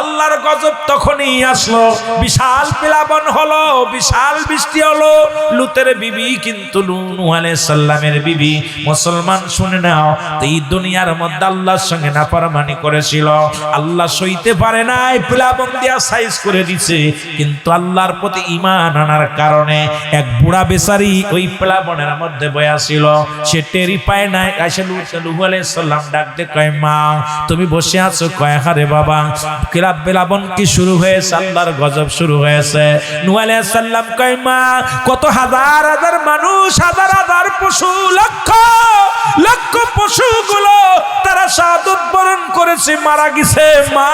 আল্লাহর গজব তখনই আসলো। বিশাল প্লাবন হলো, বিশাল বৃষ্টি হলো। লুতের বিবি কিন্তু আলাইহিস সালামের বিবি। মুসলমান শুনে নাও, এই দুনিয়ার মধ্যে আল্লাহর সঙ্গে নাফরমানি করেছিল। আল্লাহ সইতে পারে নাই, প্লাবন দিয়া সাইজ করে দিছে। কিন্তু আল্লাহর প্রতি ঈমান আনার কারণে এক বুড়া বেচারি ওই প্লাবনের মধ্যে বয়া ছিল। সে টেরি পায় নাই আসে সালাম ডাক দে কয়, মা, তুমি বসে আছো? কয় হারে বাবা কিরাব প্লাবন কি শুরু হয়েছে? আল্লাহর গজব শুরু হয়েছে। নূহ আলাইহিস সালাম কয়, মা, কত হাজার হাজার মানুষ, হাজার হাজার পশু, লক্ষ লক্ষ পশুগুলো তারা সাদত বরণ করেছে, মারা গেছে। মা,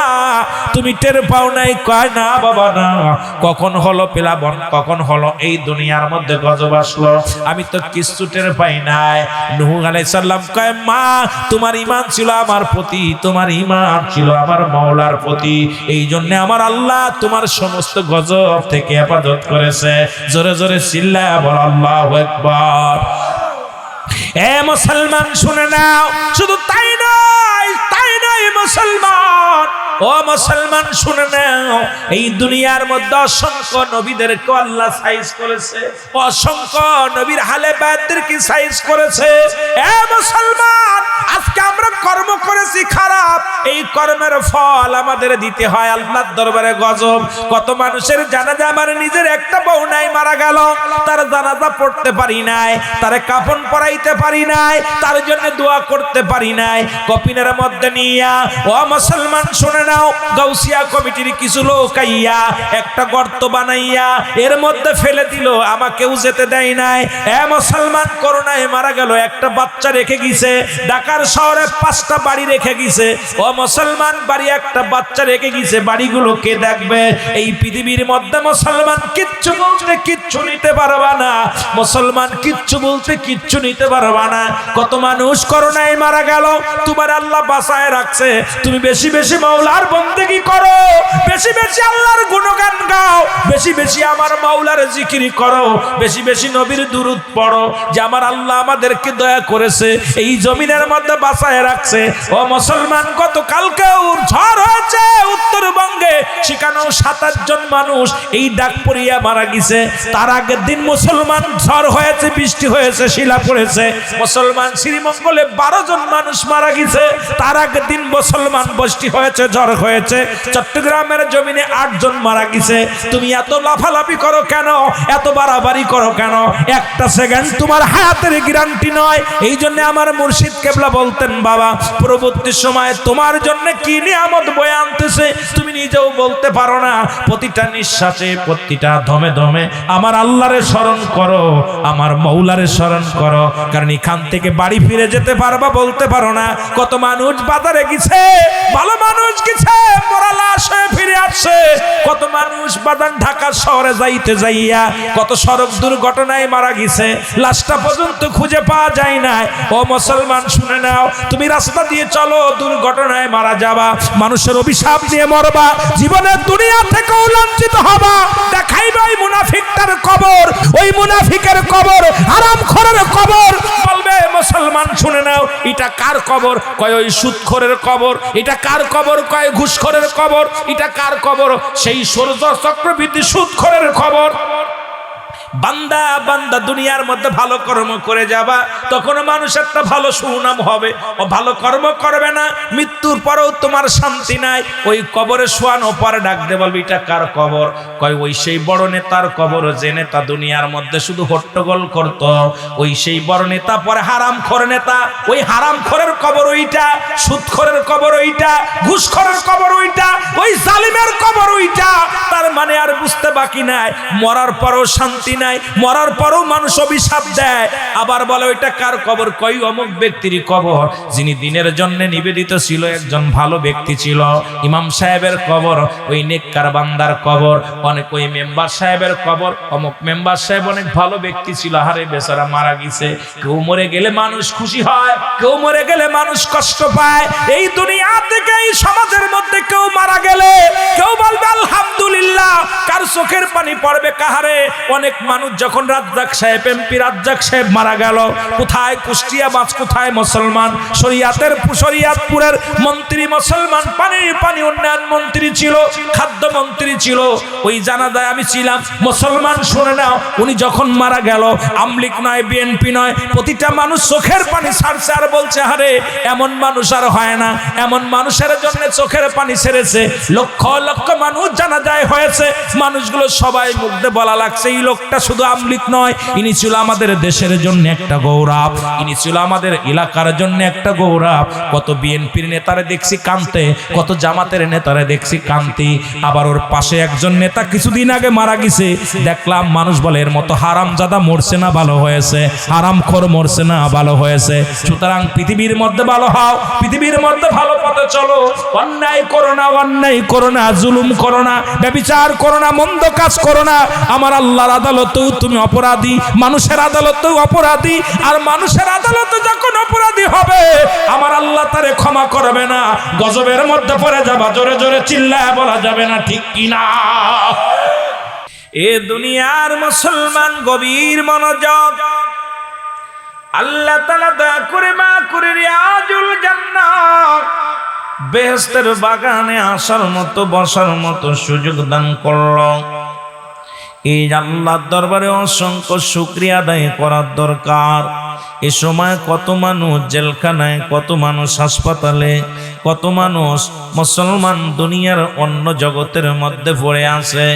তুমি টের পাও নাই? কয়, না বাবা, না। কখন হলো প্লাবন? কখন হলো? এই দুনিয়ার মধ্যে গজব আসলো। আমি তো কিছু টের পাই নাই। নুহু আলাইহিস সালাম কয়, মা, তোমার ঈমান ছিল আমার প্রতি, তোমার ঈমান ছিল আমার মাওলার প্রতি। এই জন্য আমার আল্লাহ তোমার সমস্ত গজব থেকে হেফাজত করেছে। জোরে জোরে চিল্লা বল, আল্লাহু আকবার। এ মুসলমান শুনে নাও শুধু তাই নয় মুসলমান। ও মুসলমান, শুনে নাও, এই দুনিয়ার মধ্যে অসংখ্য নবীদেরকে আল্লাহ সাইজ করেছে। অসংখ্য নবীর হালে বায়াতদেরকে সাইজ করেছে? এ মুসলমান, আজকে আমরা কর্ম করেছি খারাপ। এই কর্মের ফল আমাদের দিতে হয় আল্লাহর দরবারে গজব। কত মানুষের জানাজা আমার নিজের একটা বউ নাই, মারা গেল। তার জানাজা পড়তে পারি নাই, তার কাফন পরাইতে পারি নাই, তার জন্য দোয়া করতে পারি নাই। কপিনের মধ্যে নিয়া ও মুসলমান, শুনে নাও বানাইয়া যেতে দেয় নাই। এ মুসলমান, করোনায় মারা গেল, একটা বাচ্চা রেখে পাঁচটা বাড়ি রেখে মুসলমান, বাড়ি একটা বাচ্চা রেখে বাড়িগুলো কে দেখবে? এই পৃথিবীর মধ্যে মুসলমান কিচ্ছু বলতে কিচ্ছু নিতে পারবা না। মুসলমান কিচ্ছু বলতে কিচ্ছু নিতে পারবা না। কত মানুষ করোনায় মারা গেল, তোমার আল্লাহ বাসায় রাখছে। তুমি বেশি বেশি মাওলার বন্দেগি করো। বেশি বেশি আল্লাহর গুণগান গাও। বেশি বেশি আমার মাওলার জিকিরি করো। বেশি বেশি নবীর দুরুদ পড়ো যে আমার আল্লাহ আমাদেরকে দয়া করেছে, এই জমিনের মধ্যে বাসায় রাখছে। ও মুসলমান গত কালকেও ঝড় হয়েছে উত্তরবঙ্গে। সেখানেও সাতাশ জন মানুষ এই ডাক পড়িয়া মারা গেছে তার আগের দিন মুসলমান ঝড় হয়েছে, বৃষ্টি হয়েছে, শিলা পড়েছে। মুসলমান শ্রীমঙ্গলে বারো জন মানুষ মারা গেছে, তার আগের দিন মুসলমান বৃষ্টি হয়েছে, ঝড় হয়েছে। চট্টগ্রামের জমিনে আট জন মারা গেছে। তুমি এত লাফালাফি করো কেন? এত বাড়াবাড়ি করো কেন? একটা সেকেন্ড, তোমার হায়াতের গ্যারান্টি নয়। এই জন্য আমার মুর্শিদ কেবলা বলতেন, বাবা, পরবর্তী সময় তোমার জন্য কি নিয়ামত বয়ে আনতেছে, তুমি নিজেও বলতে পারো না। প্রতিটা নিঃশ্বাসে প্রতিটা ধমে ধমে আমার আল্লাহরে স্মরণ করো, আমার মৌলারে স্মরণ করো, কারণ এখান থেকে বাড়ি ফিরে যেতে পারবা বলতে পারো না। কত মানুষ বাজারে গেছে, ভালো মানুষ গেছে, মরা লাশ হয়ে ফিরে আসছে। কত মানুষ বাজার ঢাকা শহরে যাইতে যাইয়া, কত সড়ক দুর্ঘটনায় মারা গেছে, লাশটা পর্যন্ত খুঁজে পাওয়া যায় না ও মুসলমান, শুনে নাও, তুমি রাস্তা দিয়ে চলো, দুর্ঘটনায় মারা যাবা, মানুষের অভিশাপ নিয়ে মরবা, জীবনের দুনিয়া থেকে লাঞ্ছিত হবা দেখাইবে ওই মুনাফিকটার কবর, ওই মুনাফিকের কবর হারাম খরের কবর। বলবে, মুসলমান, শুনে নাও, এটা কার কবর? কয়, ওই সুৎখরের কবর, এটা কার কবর? কয়, ঘুষখরের কবর, এটা কার কবর? সেই সূর্য চক্রবৃদ্ধি সুদখোরের খবর বান্দা বান্দা, দুনিয়ার মধ্যে ভালো কর্ম করে যাবা, তখন মানুষ একটা ভালো সুনাম হবে। ও ভালো কর্ম করবে না, মৃত্যুর পরেও তোমার শান্তি নাই। ওই কবরে শোয়ানো পরে ডাক দে বলবি, এটা কার কবর? কয়, ওই সেই বড় নেতার কবর, যে নেতা দুনিয়ার মধ্যে শুধু হট্টগোল করত। ওই সেই বড় নেতা, পরে হারাম খোর নেতা। ওই হারাম খোরের কবর ওইটা, সুদখোরের কবর ওইটা, ঘুষখোরের কবর ওইটা, ওই জালিমের কবর ওইটা। তার মানে আর বুঝতে বাকি নাই। মরার পরও শান্তি নাই, মরার পরও মানুষ অভিশাপ দেয়। আবার বলে, ওইটা কার কবর? কই অমুক ব্যক্তির কবর? যিনি দিনের জন্য নিবেদিত ছিল, একজন ভালো ব্যক্তি ছিল। ইমাম সাহেবের কবর, ওই নেককার বান্দার কবর। অনেক ওই মেম্বার সাহেবের কবর, অমুক মেম্বার সাহেব অনেক ভালো ব্যক্তি ছিল। হারে বেচারা মারা গেছে। কেউ মরে গেলে মানুষ খুশি হয়, কেউ মরে গেলে মানুষ কষ্ট পায়। এই দুনিয়া থেকে এই সমাজের মধ্যে কেউ মারা গেলে, কেউ বলবে, আলহামদুলিল্লাহ, কার চোখের পানি পড়বে কাহারে? অনেক মানুষ যখন রাজ্জাক সাহেব এমপি, রাজ্জাক সাহেব মারা গেল। কোথায় কুষ্টিয়া বাস, কোথায় মুসলমান? শরিয়াতের শরিয়াতপুরের মন্ত্রী মুসলমান পানি পানি উন্নয়ন মন্ত্রী ছিল, খাদ্য মন্ত্রী ছিল। ওই জানাজায় আমি ছিলাম। মুসলমান, শুনে নাও, উনি যখন মারা গেল, আমলিক নয়, বিএনপি নয়, প্রতিটা মানুষ চোখের পানি ছাড়ছে আর বলছে, আরে, এমন মানুষ আর হয় না। এমন মানুষের জন্য চোখের পানি ছেড়েছে। লক্ষ লক্ষ মানুষ জানা যায় হয়েছে। মানুষগুলো সবাই মুগ্ধে বলা লাগছে, এই লোকটা শুধু আমলিক নয়, ইনি ছিল আমাদের দেশের জন্য একটা গৌরব, ইনি ছিল আমাদের এলাকার জন্য একটা গৌরব। কত বিএনপির নেতারে দেখছি কানতে, কত জামাতের নেতারে দেখছি কান্তি। আবার ওর পাশে একজন নেতা কিছুদিন আগে মারা গেছে। দেখলাম মানুষ বলে, এর মতো হারাম জাদা মরছে না, ভালো হয়েছে। হারাম খোর মরছে না, ভালো হয়েছে। সুতরাং পৃথিবীর মধ্যে ভালো হও, পৃথিবীর মধ্যে ভালো পথে চলো। অন্যায় করো না, অন্যায় করো না, জুলুম করো না, ব্যবিচার করো না, মন্দ কাজ করো না। আমার আল্লাহর আদালতেও তুমি অপরাধী, মানুষের আদালতেও অপরাধী, আর মানুষের আদালতে যখন অপরাধী হবে, আমার আল্লাহ তারে ক্ষমা করবে না। গজবের মধ্যে পড়ে যাবা, জোরে জোরে চিল্লায় বলা যাবে না, ঠিক কিনা? এ দুনিয়ার মুসলমান গভীর মনোযোগ। আল্লাহ তালা দয়া করে মা করে রিয়াজুল জান্নাত। বেহেস্তের বাগানে আসার মতো, বসার মতো সুযোগ দান করল। এই আল্লাহর দরবারে অসংখ্য শুক্রিয়া আদায় করার দরকার। এ সময় কত মানুষ জেলখানায়, কত মানুষ হাসপাতালে, কত মানুষ মুসলমান দুনিয়ার অন্য জগতের মধ্যে পড়ে আছে।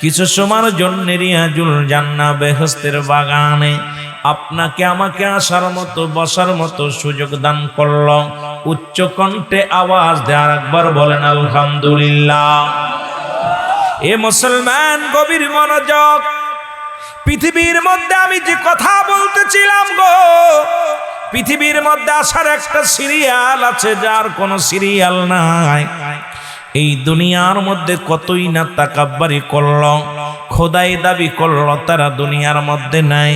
কিছু সময়ের জন্য রিয়াজুল জান্না বেহস্তের বাগানে আপনাকে আমাকে আসার মতো, বসার মতো সুযোগ দান করল। উচ্চ কণ্ঠে আওয়াজ দেওয়ার একবার বলেন, আলহামদুলিল্লাহ। এ মুসলমান গভীর মনোযোগ। পৃথিবীর মধ্যে আমি যে কথা বলতেছিলাম গো, পৃথিবীর মধ্যে আসার একটা সিরিয়াল আছে, যার কোনো সিরিয়াল নাই। এই দুনিয়ার মধ্যে কতই না তাকাব্বারি করল, খোদাই দাবি করল, তারা দুনিয়ার মধ্যে নাই।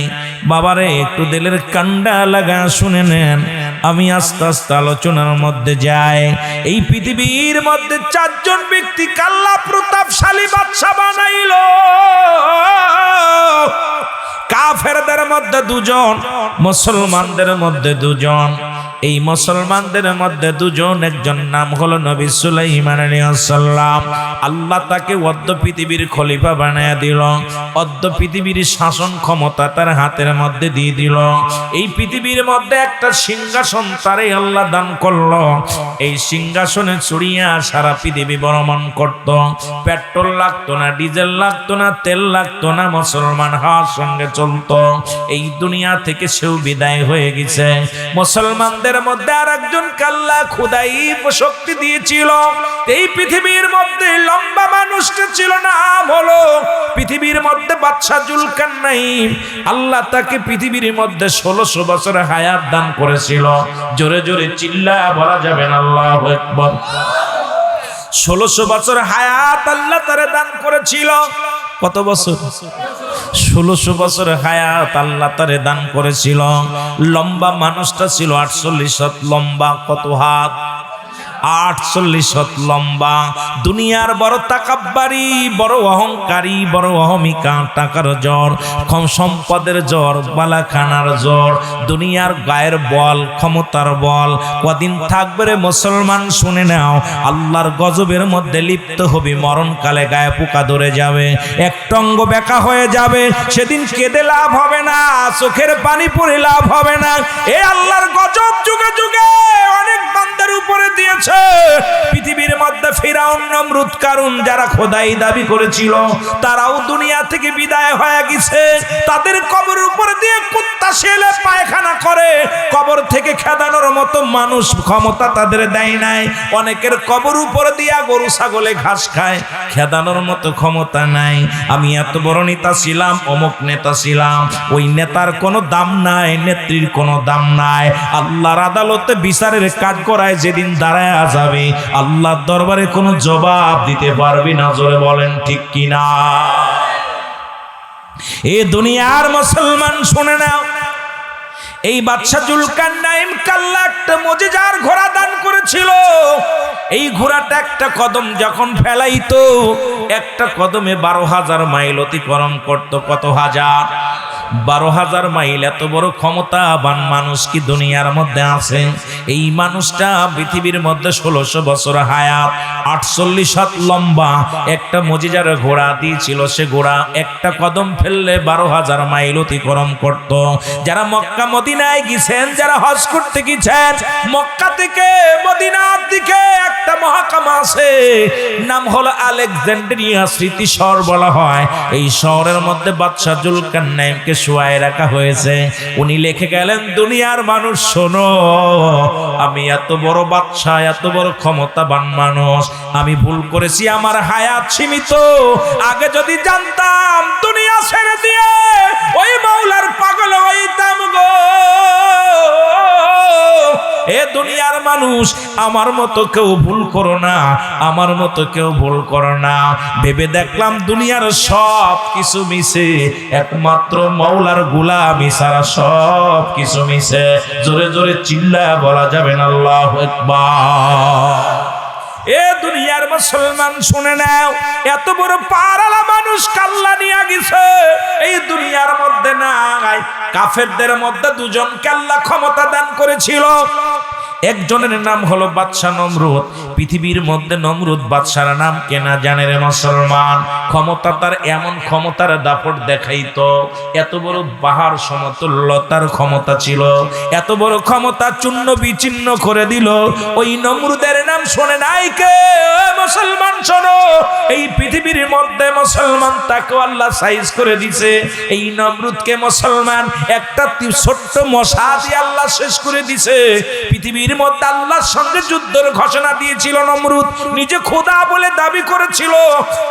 বাবারে, একটু দিলের কান্ডা লাগা শুনে নেন। আমি আস্তে আস্তে আলোচনার মধ্যে যাই। এই পৃথিবীর মধ্যে চারজন ব্যক্তি কাল্লা প্রতাপশালী বাদশা বানাইল। কাফেরদের মধ্যে দুজন, মুসলমানদের মধ্যে দুজন। এই মুসলমানদের মধ্যে দুজন, একজন নাম হলো নবী সুলাইমান আল্লাহ তাকে অদ্য পৃথিবীর খলিফা বানায় দিল, অদ্য পৃথিবীর শাসন ক্ষমতা তার হাতের মধ্যে দিয়ে দিল। এই পৃথিবীর মধ্যে একটা সিংহাসন তারে আল্লাহ দান করল। এই সিংহাসনে চড়িয়া সারা পৃথিবী ভ্রমণ করত। পেট্রোল লাগতো না, ডিজেল লাগতো না, তেল লাগতো না, মুসলমান হওয়ার সঙ্গে চলতো। এই দুনিয়া থেকে সেও বিদায় হয়ে গেছে। মুসলমানদের মধ্যে আর একজন কাল্লা খুদাই শক্তি দিয়েছিল। এই পৃথিবীর মধ্যে লম্বা মানুষটা ছিল, নাম হলো পৃথিবীর মধ্যে বাদশা জুলকান নাই আল্লাহ তাকে পৃথিবীর মধ্যে ষোলোশো বছর হায়াত দান করেছিল। জোরে জোরে চিল্লা বলা যাবে না, আল্লাহ একবার ষোলোশো বছর হায়াত আল্লাহ তারে দান করেছিল। কত বছর? ষোলোশো বছর হায়াত আল্লাহ তারে দান করেছিল। লম্বা মানুষটা ছিল আটচল্লিশ হাত, লম্বা কত হাত? আটচল্লিশ হাত লম্বা। দুনিয়ার বড় তাকাব্বারি, বড় অহংকারী, বড় অহমিকা, টাকার জ্বর সম্পদের জ্বর, বালাখানার জ্বর, দুনিয়ার গায়ের বল, ক্ষমতার বল। কদিন থাকবে রে মুসলমান, শুনে নাও, আল্লাহর গজবের মধ্যে লিপ্ত হবি, মরণকালে গায়ে পোকা ধরে যাবে। এক টঙ্গ বেকা হয়ে যাবে, সেদিন কেঁদে লাভ হবে না, চোখের পানি পড়ে লাভ হবে না। এ আল্লাহর গজব যুগে যুগে অনেক উপরে দিয়েছে। পৃথিবীর মধ্যে ফেরাউন নমরুদ কারণ যারা খোদাই দাবি করেছিল, তারাও দুনিয়া থেকে বিদায় হয়ে গেছে। তাদের কবর উপরে দিয়ে কুত্তা শেলে পায়খানা করে, কবর থেকে খেদানোর মতো মানুষ ক্ষমতা তাদের দেয় নাই। অনেকের কবর উপর দিয়া গরু, ছাগলে ঘাস খায়, খেদানোর মতো ক্ষমতা নাই। আমি এত বড় নেতা ছিলাম, অমুক নেতা ছিলাম। ওই নেতার কোনো দাম নাই, নেত্রীর কোনো দাম নাই। আল্লাহর আদালতে বিচারের কাজ করায় যেদিন দাঁড়ায় যাবে, আল্লাহর দরবারে কোনো জবাব দিতে পারবি না, জোরে বলেন ঠিক কিনা? এ দুনিয়ার মুসলমান শুনে নাও। এই বাদশা জুলকার নাইম কাল্লা একটা মজেজার ঘোড়া দান করেছিল। এই ঘোড়াটা একটা কদম যখন ফেলাইতো, একটা কদমে বারো হাজার মাইল অতিক্রম করত কত হাজার? বারো হাজার মাইল এত বড় ক্ষমতাবান মানুষ কি দুনিয়ার মধ্যে আছে? এই মানুষটা পৃথিবীর মধ্যে ষোলোশো বছর হায়াত, আটচল্লিশ হাত লম্বা। একটা মজিজার ঘোড়া দিয়েছিল, সে ঘোড়া একটা কদম ফেললে বারো হাজার মাইল অতিক্রম করত। যারা মক্কা, মদিনায় গেছেন, যারা হজ করতে গেছেন, মক্কা থেকে মদিনার দিকে একটা মহাকামা আছে। নাম হলো আলেকজান্ডারিয়া স্মৃতি শহর বলা হয়। এই শহরের মধ্যে বাদশাহ জুলকান্নাইমকে শুয়ায় রাখা হয়েছে। উনি গেলেন, দুনিয়ার মানুষ, শোনো, আমি এত বড় বাচ্চা এত বড় ক্ষমতাবান মানুষ, আমি ভুল করেছি, আমার হায়াত সীমিত। আগে যদি জানতাম, দুনিয়া ছেড়ে দিয়ে ওই মাওলার পাগল হইতাম গো। এ দুনিয়ার মানুষ, আমার মতো কেউ ভুল করো না, আমার মতো কেউ ভুল করো না। ভেবে দেখলাম দুনিয়ার সব কিছু মিশে, একমাত্র মৌলার গুলামি সারা সব কিছু মিশে। জোরে জোরে চিল্লা বলা যাবে না, আল্লাহ এ দুনিয়ার মুসলমান শুনে নাও, এত বড় পারালা মানুষ কাল্লা নিয়ে গেছে। এই দুনিয়ার মধ্যে নাই, কাফেরদের মধ্যে দুজন কাল্লা ক্ষমতা দান করেছিল। একজনের নাম হলো বাদশাহ নমরুদ পৃথিবীর মধ্যে নমরুদ বাদশার নাম কেনা জানে রে মুসলমান? ক্ষমতা তার এমন ক্ষমতার দাপট দেখাইতো। এত বড় বাহার সমতুল্যতার ক্ষমতা ছিল। এত বড় ক্ষমতা চূর্ণ বিচ্ছিন্ন করে দিল। ওই নমরুদের নাম শোনে নাই কে? মুসলমান, শোনো। এই পৃথিবীর মধ্যে মুসলমান তাকে আল্লাহ সাইজ করে দিছে। এই নমরুদকে মুসলমান একটা ছোট্ট মশা দিয়ে আল্লাহ শেষ করে দিছে। পৃথিবীর মধ্যে আল্লাহর সঙ্গে যুদ্ধের ঘোষণা দিয়েছিল নমরুদ। নিজে খোদা বলে দাবি করেছিল,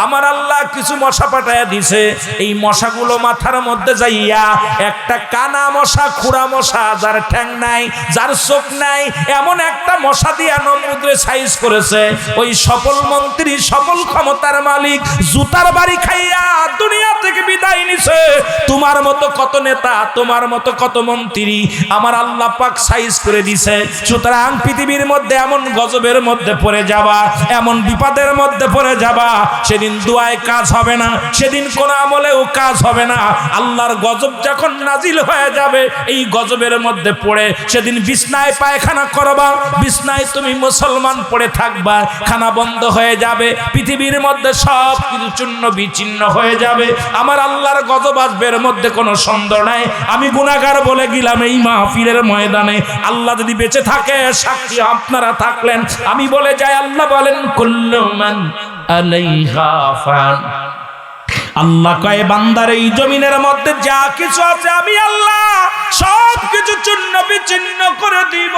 আমার আল্লাহ কিছু মশা পাঠাইয়া দিছে। এই মশাগুলো মাথার মধ্যে যাইয়া একটা কানা মশা, খুড়া মশা, যার ঠ্যাং নাই, যার চোখ নাই, এমন একটা মশা দিয়া নমরুদরে সাইজ করেছে। ওই সফল মন্ত্রী, সফল ক্ষমতার মালিক, জুতার বাড়ি খাইয়া দুনিয়া থেকে বিদায় নিছে। তোমার মতো কত নেতা, তোমার মতো কত মন্ত্রী, আমার আল্লাহ পাক সাইজ করে দিছে। সুতরাং পৃথিবীর মধ্যে এমন গজবের মধ্যে পড়ে যাবা, এমন বিপদের মধ্যে পড়ে যাবা, সেদিন দুয়ায় কাজ হবে না, সেদিন কোন আমলেও কাজ হবে না। আল্লাহর গজব যখন নাজিল হয়ে যাবে, এই গজবের মধ্যে পড়ে সেদিন বিছনায় পায়খানা করবা, বিছনায় তুমি মুসলমান পড়ে থাকবা, খানা বন্ধ হয়ে যাবে, পৃথিবীর মধ্যে সব কিছু চূর্ণ বিচ্ছিন্ন হয়ে যাবে। আমার আল্লাহর গজব আসবের মধ্যে কোনো সন্দেহ নাই। আমি গুনাহগার বলে গেলাম এই মাহফিলের ময়দানে। আল্লাহ যদি বেঁচে থাকে, সাক্ষী আপনারা থাকলেন। আমি বলে যাই আল্লাহ বলেন কুল্লুমান আলাইহা ফান। আল্লাহ কয়, বান্দার এই জমিনের মধ্যে যা কিছু আছে আমি আল্লাহ সব কিছু চূর্ণ বিচ্ছিন্ন করে দিব।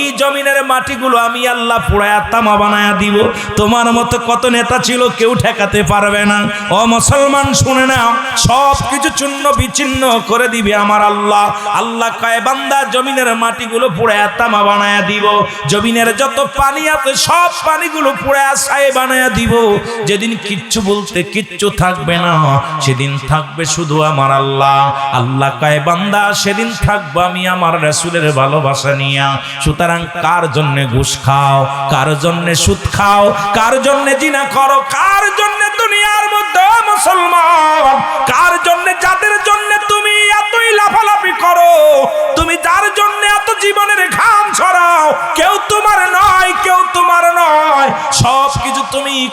এই জমিনের মাটিগুলো আমি আল্লাহ পুরায়া তামা বানায়া দিব। তোমার মতো কত নেতা ছিল কেউ ঠেকাতে পারবে না। ও মুসলমান, শুনে নাও সব কিছু চূর্ণ বিচ্ছিন্ন করে দিবে আমার আল্লাহ। আল্লাহ কয়, বান্দা, জমিনের মাটিগুলো পুরায়া তামা বানায়া দিব। জমিনের যত পানি আছে, সব পানিগুলো পুরায়া ছাই বানায়া দিব। যেদিন কিচ্ছু বলতে কিচ্ছু থাকবে না, সেদিন থাকবে শুধু আমার আল্লাহ। আল্লাহ কয় বান্দা, সেদিন থাকব আমি আমার রাসূলের ভালোবাসা নিয়া। সুতরাং কার জন্য ঘুষ খাও, কার জন্য সুদ খাও, কার জন্য জিনা করো, কার জন্য দুনিয়ার মধ্যে মুসলমান, কার জন্য যাদের জন্য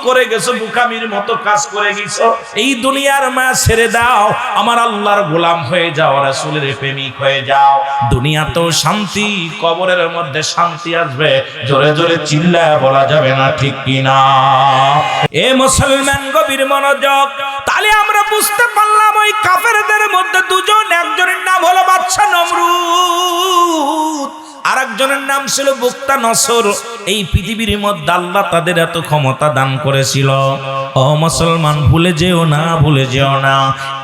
করে গেছো, বুকামির মতো কাজ করে গেছো। এই দুনিয়ার মা ছেড়ে দাও, আমার আল্লাহর গোলাম হয়ে যাও, রাসূলের প্রেমিক হয়ে যাও। দুনিয়াতেও শান্তি, কবরের মধ্যে শান্তি আসবে। জোরে জোরে চিল্লায় বলা যাবে না ঠিক কিনা। এ মুসলমান গভীর মনোযোগ, তাহলে আমরা বুঝতে পারলাম ওই কাফেরদের মধ্যে দুজন, একজনের নাম হলো বাদশা নমরুদ। আর একজনের নাম ছিল বুক্তা নসর। এই পৃথিবীর মধ্যে আল্লাহ তাদের এত ক্ষমতা দান করেছিল। ও মুসলমান ভুলে যেও না, ভুলে যেও না।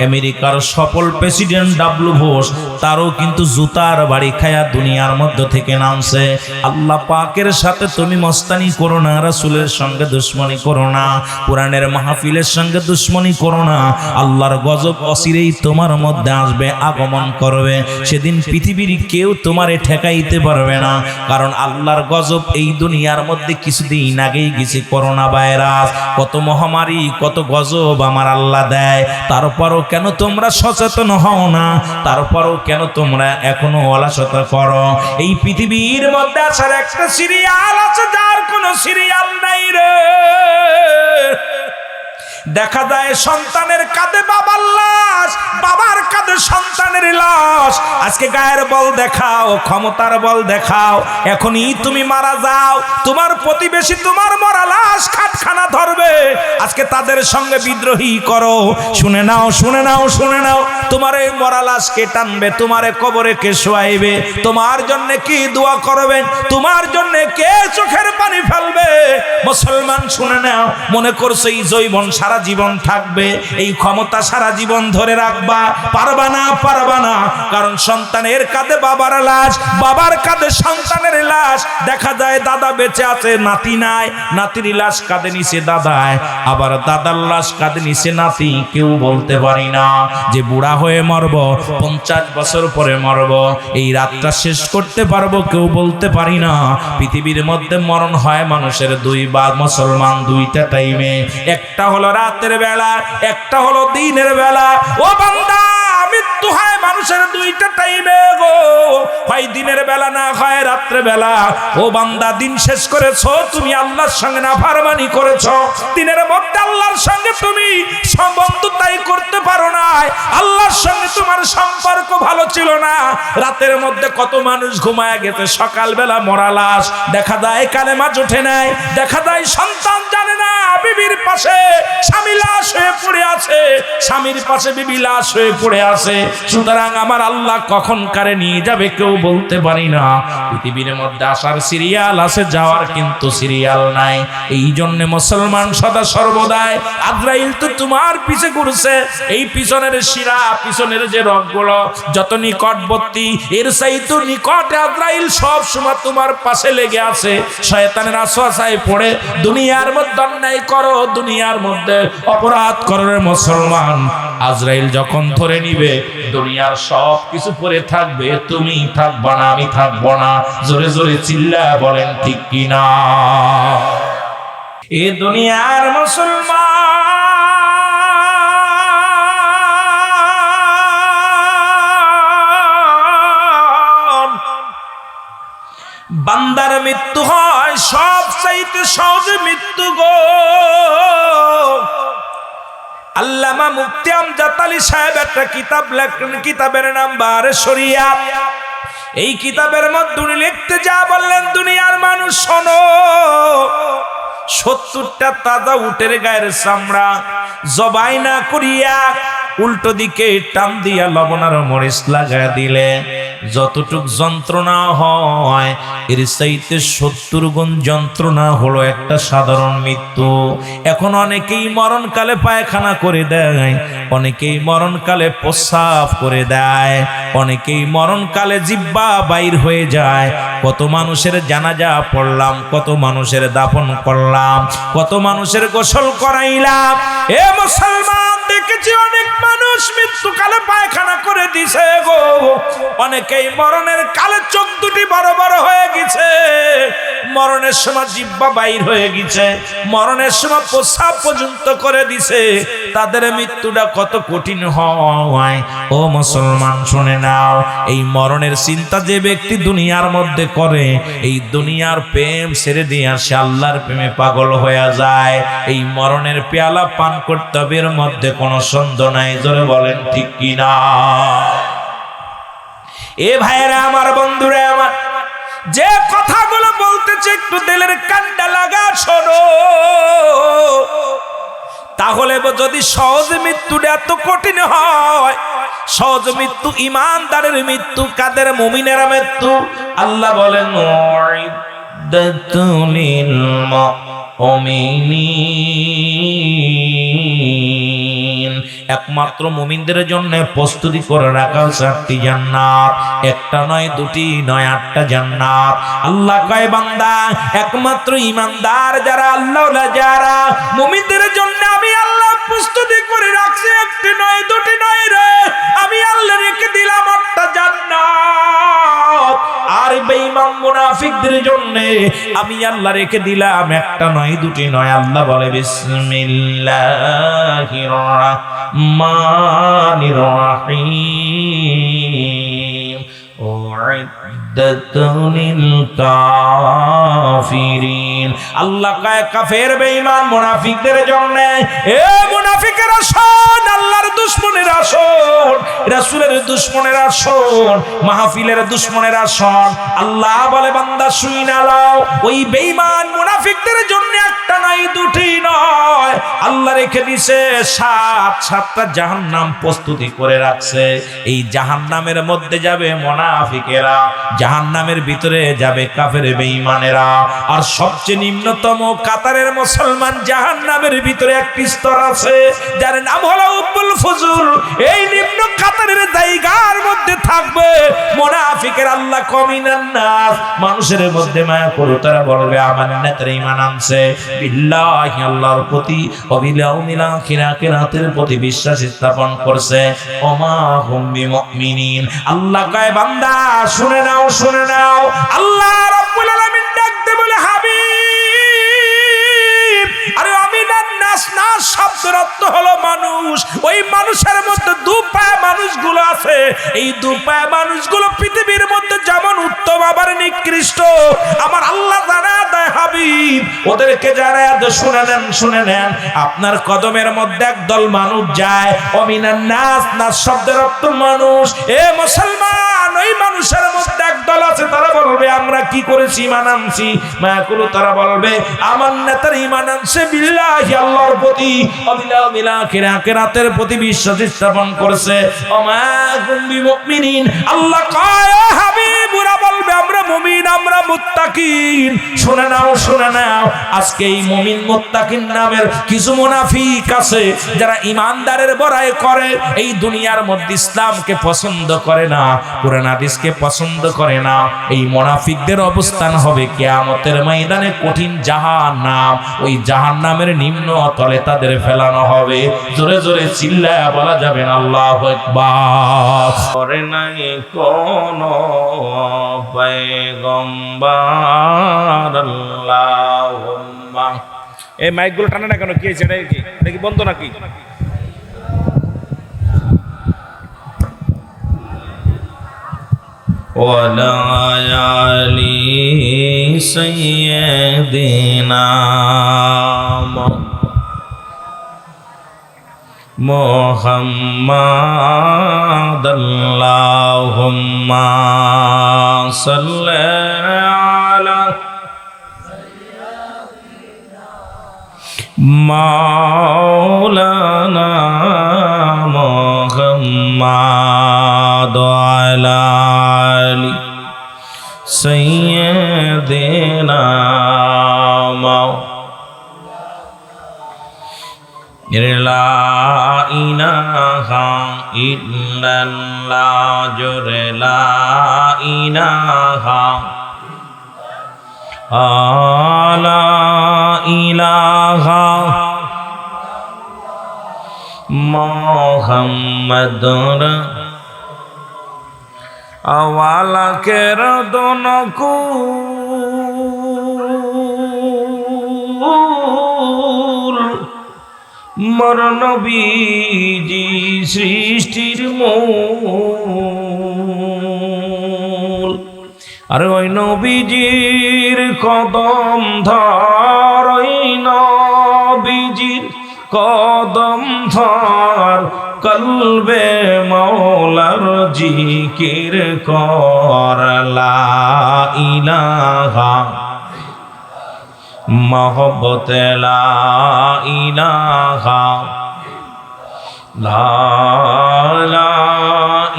আমেরিকার সফল প্রেসিডেন্ট ডাব্লু ঘোষ তারও কিন্তু জুতার বাড়ি খায়া দুনিয়ার মধ্যে থেকে নামছে। আল্লাহ পাকের সাথে তুমি মস্তানি করো না, রাসুলের সঙ্গে দুশ্মনী করো না, কোরআনের মাহফিলের সঙ্গে দুশ্মনী করো না। আল্লাহর গজব অসিরেই তোমার মধ্যে আসবে, আগমন করবে। সেদিন পৃথিবীর কেউ তোমারে ঠেকাইতে পারবে না, কারণ আল্লাহর গজব এই দুনিয়ার মধ্যে কিছুদিন আগেই গেছে করোনা ভাইরাস। কত মহামারী কত গজব আমার আল্লাহ দেয়। তারপরও কেন তোমরা সচেতন হও না? তারপরও কেন তোমরা এখনও অলসতা করো? এই পৃথিবীর মধ্যে আসার একটা সিরিয়াল আছে, যার কোনো সিরিয়াল নাই রে। দেখা যায় সন্তানের কাঁধে বাবার লাশ, বাবার কাঁধে সন্তানের লাশ। আজকে গায়ের বল দেখাও, ক্ষমতার বল দেখাও, এখনই তুমি মারা যাও। তোমার প্রতিবেশী তোমার মরা লাশ খাটখানা ধরবে। আজকে তাদের সঙ্গে বিদ্রোহী করো। শুনে নাও শুনে নাও শুনে নাও, তোমার এই মরা লাশ কে টানবে? তোমার কবরে কে শোয়াইবে? তোমার জন্য কি দোয়া করবেন? তোমার জন্য কে চোখের পানি ফেলবে? মুসলমান শুনে নাও, মনে করছ এই জৈবন সারা জীবন থাকবে, এই ক্ষমতা সারা জীবন ধরে রাখবা, পারবা না পারবা না। কারণ সন্তানের কাঁধে বাবার লাশ, বাবার কাঁধে সন্তানের লাশ। দেখা যায় দাদা বেঁচে আছে, নাতি নাই, নাতির লাশ কাঁধে দাদায়। আবার দাদার লাশ কাঁধে নাতি, কেউ বলতে পারি না যে বুড়া হয়ে মরব, পঞ্চাশ বছর পরে মরব। এই রাতটা শেষ করতে পারব, কেউ বলতে পারি না। পৃথিবীর মধ্যে মরণ হয় মানুষের দুই বা মুসলমান দুইটা টাইমে একটা হলো রাতের বেলা, একটা হলো দিনের বেলা। ও বান্দা, মৃত্যু হয় মানুষের দুইটা টাইমে গো। হয় দিনের বেলা না হয় রাত্রে বেলা। ও বান্দা, দিন শেষ করেছ, তুমি আল্লাহর সঙ্গে না ফারমানি করেছ। দিনের মধ্যে আল্লাহর সঙ্গে তুমি সম্বন্ধ তাই করতে পারো না আল্লাহর সঙ্গে তোমার ছিল না। রাতের মধ্যে কত মানুষ ঘুমায় গেছে। সকালবেলা মরা লাশ। দেখা যায় কালেমা জোঠে নাই। দেখা যায় সন্তান জানে না, বিবির পাশে স্বামী লাশ হয়ে পড়ে আছে। স্বামীর পাশে বিবি লাশ হয়ে পড়ে আছে। সুতরাং আমার আল্লাহ কখন কারে নিয়ে যাবে কেউ বলতে পারি না। পৃথিবীর মধ্যে আসার সিরিয়াল আছে, যাওয়ার কিন্তু সিরিয়াল নাই। এই জন্য মুসলমান সদা সর্বদাই, আজরাইল তো তোমার পিছে ঘুরছে। এই পিছনের শিরা, পিছনের যে রগগুলো, যত নিকটবর্তী, এর চাইতো আজরাইল সব সময় তোমার পাশে লেগে আছে। শয়তানের আশ্বাসায় পড়ে, দুনিয়ার মধ্যে অন্যায় করো, দুনিয়ার মধ্যে অপরাধ মুসলমান। আজরাইল যখন ধরে নিবে, দুনিয়ার সব কিছু পরে থাকবে, তুমি থাকবা না, আমি থাকব না। জোরে জোরে চিল্লা বলেন, ঠিক কিনা? এ দুনিয়ার মুসলমান বান্দার মৃত্যু হয়, সব চাইতে সহজে মৃত্যু গো। আল্লামা আমজাদ আলী সাহেব একটা কিতাব লেখেন কিতাবের নাম বারে শরিয়া। এই কিতাবের মধ্যে লিখতে যা বললেন, দুনিয়ার মানুষ শোনো, সত্তরটা তাজা উটের গায়ের চামড়া জবাই না করিয়া উল্টো দিকে টান দিয়া লবণার মরিচ লাগায় দিলে যতটুক যন্ত্রণা হয়, এর চাইতে সত্তর গুণ যন্ত্রণা হলো একটা সাধারণ মৃত্যু। এখন অনেকেই মরণকালে পায়খানা করে দেয়, অনেকেই মরণকালে প্রস্রাব করে দেয়, অনেকেই মরণকালে জিব্বা বাইর হয়ে যায়। কত মানুষের জানাজা পড়লাম, কত মানুষের দাফন করলাম, কত মানুষের গোসল করাইলাম। এ মুসলমান! মৃত্যুকালে পায়খানা দিছে গো। অনেকেই মরণের কালে চোখ দুটি বড় বড় হয়ে গেছে। মরণের সময় জিব্বা বাইর হয়ে গেছে। মরণের সময় পর্যন্ত করে দিছে। তাদের মৃত্যুটা কত কঠিন হয়। ও মুসলমান, শুনে নাও। এই মরণের চিন্তা যে ব্যক্তি দুনিয়ার মধ্যে করে, এই দুনিয়ার প্রেম ছেড়ে দিয়ে সে আল্লাহর প্রেমে পাগল হয়ে যায়। এই মরণের পেয়ালা পান করতে হবে, এর মধ্যে কোনো সন্দেহ নাই। জোরে বলেন, ঠিক কিনা? এ ভাইয়েরা, আমার বন্ধুরা, আমার যে কথাগুলো বলতেছে, একটু দিলের কান্ডা লাগা, শোনো। তাহলে যদি সহজ মৃত্যুটা এত কঠিন হয়, সহজ মৃত্যু, ইমানদারের মৃত্যু, কাদের মুমিনের মৃত্যু? আল্লাহ বলেন মুমিনিন একমাত্র মুমিনদের জন্য প্রস্তুতি করে রাখা চারটি জান্নাত। একটা নয়, দুটি নয়, আটটা জান্নাত। আল্লাহ কয়, বান্দা, একমাত্র ইমানদার যারা, আল্লাহ যারা, মুমিনদের জন্য প্রস্তুতি করে রাখছি, একটি নয়, দুটি নয় রে। আমি আল্লাহ রেখে দিলাম আটটা জান্নাত। আর বেঈমান মুনাফিকদের জন্য আমি আল্লাহ রেখে দিলাম একটা নয়, দুটি নয়। আল্লাহ বলে, বিসমিল্লাহির রহমানির রহিম। উইদ্দাত আল্লাহ কায় কাফের বেঈমান মুনাফিকদের জন্য। এ মুনাফিকেরা সব দুশমনেরা শোন রাসূলের দুশমনেরা শোন মাহফিলের দুশমনেরা শোন আল্লাহ বলে, বান্দা, শুই না, লাও। ওই বেঈমান মুনাফিকদের জন্য একটা নাই, দুটি নয়। আল্লাহ রেখে দিছে, সাত, সাতটা জাহান্নাম প্রস্তুতি করে রাখছে। এই জাহান্নামের মধ্যে যাবে মুনাফিকেরা, জাহান্নামের ভিতরে যাবে কাফের বেঈমানেরা। আর সবচেয়ে নিম্নতম কাতারের মুসলমান জাহান্নামের ভিতরে একটি স্তর আছে, যার নাম হলো উব্বুল ফুজুল। এই নিম্ন কাতারের জায়গার মধ্যে থাকবে। মুনাফিকের আল্লাহ কমিনান নাস মানুষের মধ্যে মায়া করো তারা বলবে, আমার নেতার ঈমান আনছে। আল্লাহর প্রতি প্রতি বিশ্বাস স্থাপন করছে। আল্লাহ কয়, বান্দা, শুনে নাও শুনে নাও। আল্লাহ হলো মানুষ। ওই মানুষের মধ্যে দু পায়া মানুষগুলো আছে। এই দু পায়া মানুষগুলো পৃথিবীর মধ্যে যেমন উত্তম, আবার নিকৃষ্ট। আমার আল্লাহ জানা দেয়, হাবিব। ওদেরকে দে শুনে নেন শুনে নেন, আপনার কদমের মধ্যে একদল মানুষ যায়। অমিনার নাস নাস শব্দের অর্থ মানুষ। এ মুসলমান! ওই মানুষের মধ্যে একদল আছে, তারা বলবে, আমরা কি করেছি, ইমান আনছি? মায়াকুলু তারা বলবে, আমার নেতার ইমান আনছে বিল্লাহি, আল্লাহর প্রতি। প্রতি বিশ্বাস স্থাপন করেছে। আল্লাহ কয় হাবিবুরা, বলবে, আমরা মুমিন, আমরা মুত্তাকিন। শুনে নাও শুনে নাও, আজকে এই মুমিন মুত্তাকিন নামের কিছু মুনাফিক আছে, যারা ইমানদারের বড়াই করে, এই দুনিয়ার মধ্যে ইসলামকে পছন্দ করে না। হাদিসকে পছন্দ করে না। এই মুনাফিকদের অবস্থান হবে কেয়ামতের ময়দানে কঠিন জাহান্নাম। ওই জাহান্নামের নিম্ন তলে তাদের ফেলানো হবে। জোরে জোরে চিল্লায় বলা যাবে না আল্লাহু আকবার। করে নাই কোন এই মাইকগুলো টানে না কেন? কি হয়েছে? এটা কি? এটা কি বন্ধ নাকি? وعلى آل سيدنا محمد اللهم صل على مولانا নামাও। লা ইলাহা ইল্লাল্লাহ জোরে লা ইলাহা আলা ইলাহা মোহাম্মদর আওয়ালা কের দনকু মরণ বীজি সৃষ্টির মূল। আর ওই নবীজির কদম ধর, ওই নবীজির কদম ধর, কলবে মৌলার জিকির কর, লা ইলাহা লা লা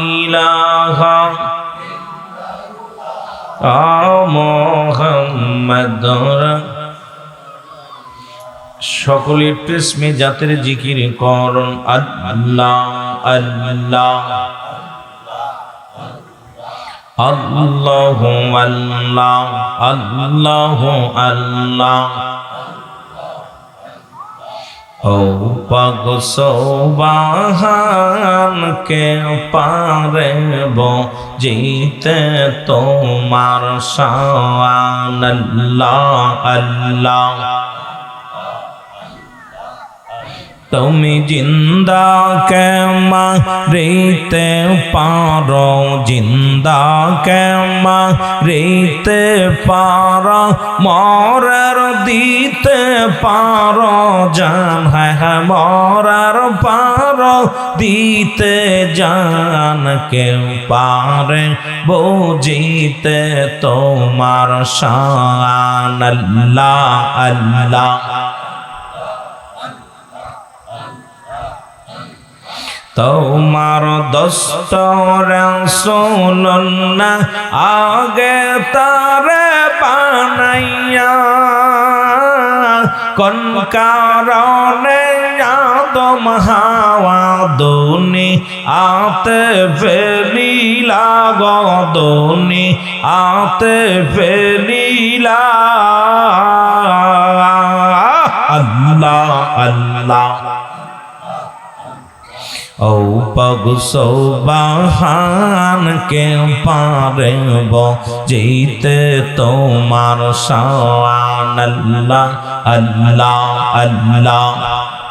ইলাহা মোহাম্মদ সকলে টেসমে জাতের জিকির করুন। আল্লাহ আল্লাহ। আল্লাহ আল্লাহ আল্লাহ আল্লাহ। ও পাগ সৌবাহান কে পারেব জিতে তোমার শান আল্লাহ আল্লাহ। তুমি জিন্দা কেমা রেতে পারো, জিন্দা কেমা রেতে পার, মরার দিতে পারো, জান হ্যাঁ হ্যাঁ মরার পারো, দিতে জান কেউ পারে, বুঝিতে তোমার শান, আল্লাহ আল্লাহ। তোমার দস্তর সোলনা আগে তারে বানাইয়া। কোন কারণে আদম হাওয়া দুনি, আতে ফেলিলা গদনি আতে ফেলিলা। আল্লাহ আল্লাহ। ও পগ সৌবাহান কে পারেব যেতে তোমার শান আল্লাহ আল্লাহ আল্লাহ।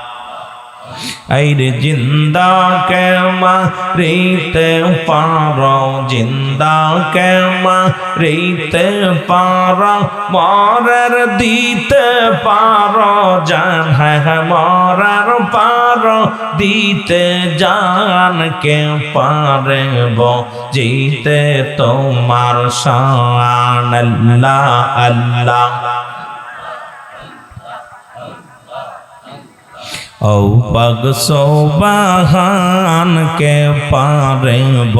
আইরে জিন্দা কেমা রেতে পারো জিন্দা কেমা রেতে পারো মরার দিতে পারো জান মরার পারো দিতে জান কে পারেব জিতে তোমার শান আল্লাহ আল্লাহ ও পগ সৌবাহান কে পারেব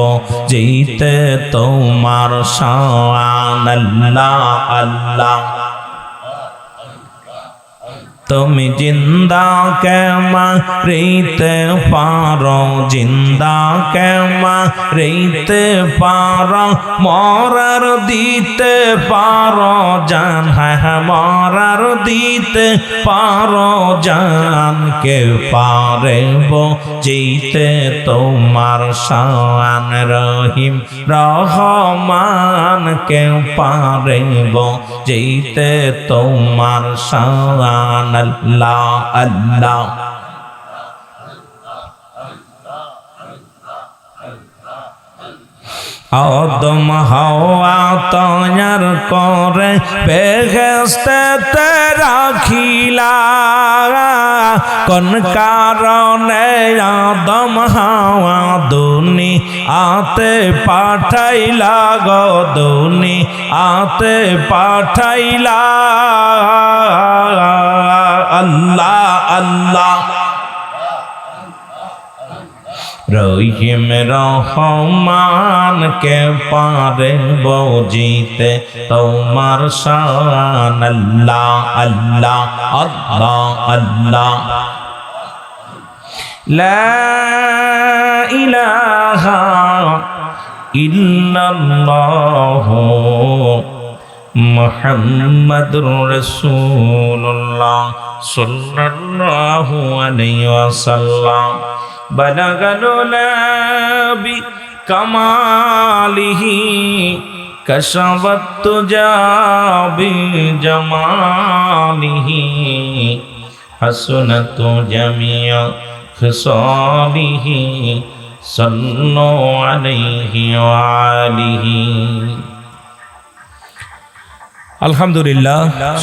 জিতে তোমার শান। আল্লাহ আল্লাহ। তুমি জিন্দা কেমা রেতে পারো, জিন্দা কেমা রেতে পারো, মরার দিতে পারো, জান হ্যাঁ হ্যাঁ মরার দিতে পারো, জান কে পারেব জিতে তোমার শান রহিম, রহমান কে পারেব জিতে তোমার শান আদম হাওয়া তয়ার করে বেহেস্তে রাখিলা কোন কারণে আদম হাওয়া দুনি আতে পাঠাইলা গো দুনি আতে পাঠাইলা? আল্লাহ আল্লাহ। রহিম রহমান কে পারে বজিতে, তোমার শান আল্লাহ আল্লাহ আল্লাহ আল্লাহ। লা ইলাহা ইল্লাল্লাহ মুহাম্মাদুর রাসূলুল্লাহ সাল্লাল্লাহু আলাইহি ওয়াসাল্লাম بلغ العلا بكماله كشف التجا بجماله حسنت جميع خصاله صلوا عليه وآله আলহামদুলিল্লাহ,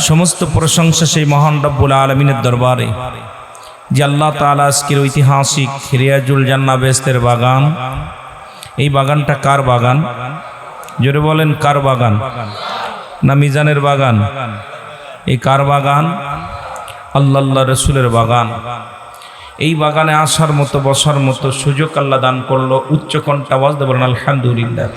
সমস্ত প্রশংসা সেই মহান রব্বুল আলমিনের দরবারে, যে আল্লাহ তালা আজকের ঐতিহাসিক রিয়াজুল জান্না বেস্তের বাগান, এই বাগানটা কার বাগান? জোরে বলেন, কার বাগান? না মিজানের বাগান? এই কার বাগান? আল্লাহ রসুলের বাগান। এই বাগানে আসার মতো, বসার মতো সুযোগ আল্লাহ দান করল, উচ্চ কণ্ঠ আওয়াজ দেবেন আলহামদুলিল্লাহ।